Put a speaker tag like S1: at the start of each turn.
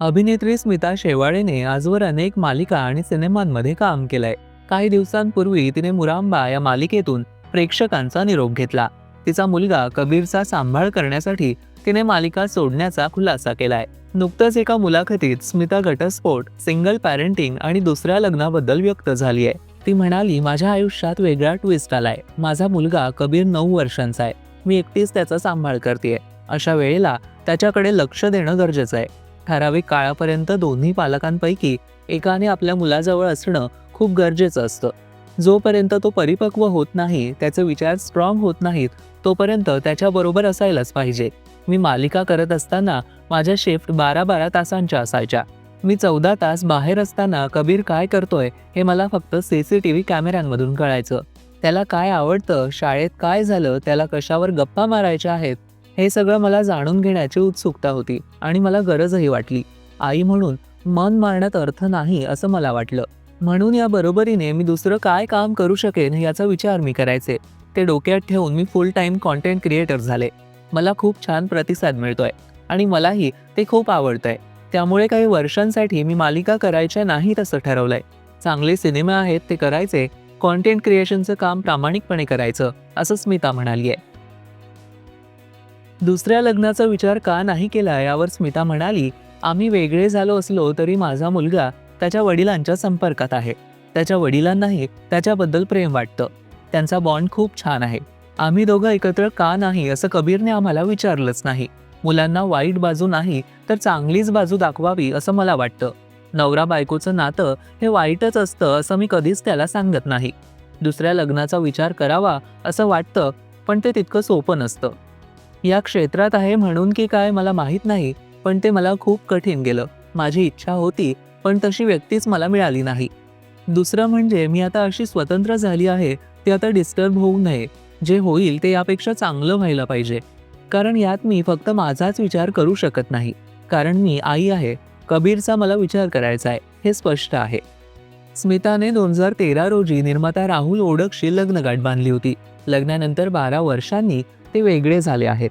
S1: अभिनेत्री स्मिता शेवाळेने आजवर अनेक मालिका आणि सिनेमांमध्ये काम केलंय. काही दिवसांपूर्वी तिने मुरांबा या मालिकेतून प्रेक्षकांचा निरोप घेतला. तिचा मुलगा कबीरचा सांभाळ करण्यासाठी तिने मालिका सोडण्याचा खुलासा केलाय. नुकतंच एका मुलाखतीत स्मिता घटस्फोट सिंगल पॅरेंटिंग आणि दुसऱ्या लग्नाबद्दल व्यक्त झाली आहे ती म्हणाली माझ्या आयुष्यात वेगळा ट्विस्ट आलाय. माझा मुलगा कबीर नऊ वर्षांचा आहे. मी एकटीच त्याचा सांभाळ करते अशा वेळेला त्याच्याकडे लक्ष देणं गरजेचं आहे. ठराविक काळापर्यंत दोन्ही पालकांपैकी एकाने आपल्या मुलाजवळ असणं खूप गरजेचं असतं. जोपर्यंत तो परिपक्व होत नाही त्याचे विचार स्ट्रॉंग होत नाहीत तोपर्यंत त्याच्याबरोबर असायलाच पाहिजे. मी मालिका करत असताना माझ्या शिफ्ट बारा बारा तासांच्या असायच्या. मी चौदा तास बाहेर असताना कबीर काय करतोय हे मला फक्त सी सी टी व्ही कॅमेऱ्यांमधून कळायचं. त्याला काय आवडतं शाळेत काय झालं त्याला कशावर गप्पा मारायच्या आहेत हे सगळं मला जाणून घेण्याची उत्सुकता होती आणि मला गरजही वाटली. आई म्हणून मन मारण्यात अर्थ नाही असं मला वाटलं. म्हणून या बरोबरीने मी दुसरं काय काम करू शकेन याचा विचार मी करायचे. ते डोक्यात ठेवून मी फुल टाईम कॉन्टेंट क्रिएटर झाले. मला खूप छान प्रतिसाद मिळतोय आणि मलाही ते खूप आवडतंय. त्यामुळे काही वर्षांसाठी मी मालिका करायच्या नाहीत असं ठरवलंय. चांगले सिनेमा आहेत ते करायचे कॉन्टेंट क्रिएशनचं काम प्रामाणिकपणे करायचं असं स्मिता म्हणाली आहे दुसऱ्या लग्नाचा विचार का नाही केला यावर स्मिता म्हणाली आम्ही वेगळे झालो असलो तरी माझा मुलगा त्याच्या वडिलांच्या संपर्कात आहे. त्याच्या वडिलांनाही त्याच्याबद्दल प्रेम वाटतं. त्यांचा बॉन्ड खूप छान आहे. आम्ही दोघं एकत्र का नाही असं कबीरने आम्हाला विचारलंच नाही. मुलांना वाईट बाजू नाही तर चांगलीच बाजू दाखवावी असं मला वाटतं. नवरा बायकोचं नातं हे वाईटच असतं असं मी कधीच त्याला सांगत नाही. दुसऱ्या लग्नाचा विचार करावा असं वाटतं पण ते तितकं सोपं नसतं. या क्षेत्रात आहे म्हणून की काय मला माहीत नाही पण ते मला खूप कठीण गेलं. माझी इच्छा होती पण तशी व्यक्तीच मला मिळाली नाही. दुसरं म्हणजे मी आता अशी स्वतंत्र झाली आहे ते आता डिस्टर्ब होऊ नये. जे होईल ते यापेक्षा चांगलं व्हायला पाहिजे. कारण यात मी फक्त माझाच विचार करू शकत नाही. कारण मी आई आहे. कबीरचा मला विचार करायचा आहे. हे स्पष्ट आहे. स्मिताने दोन हजार तेरा रोजी निर्माता राहुल ओडकशी लग्नगाठ बांधली होती. लग्नानंतर बारा वर्षांनी ते वेगळे झाले आहेत.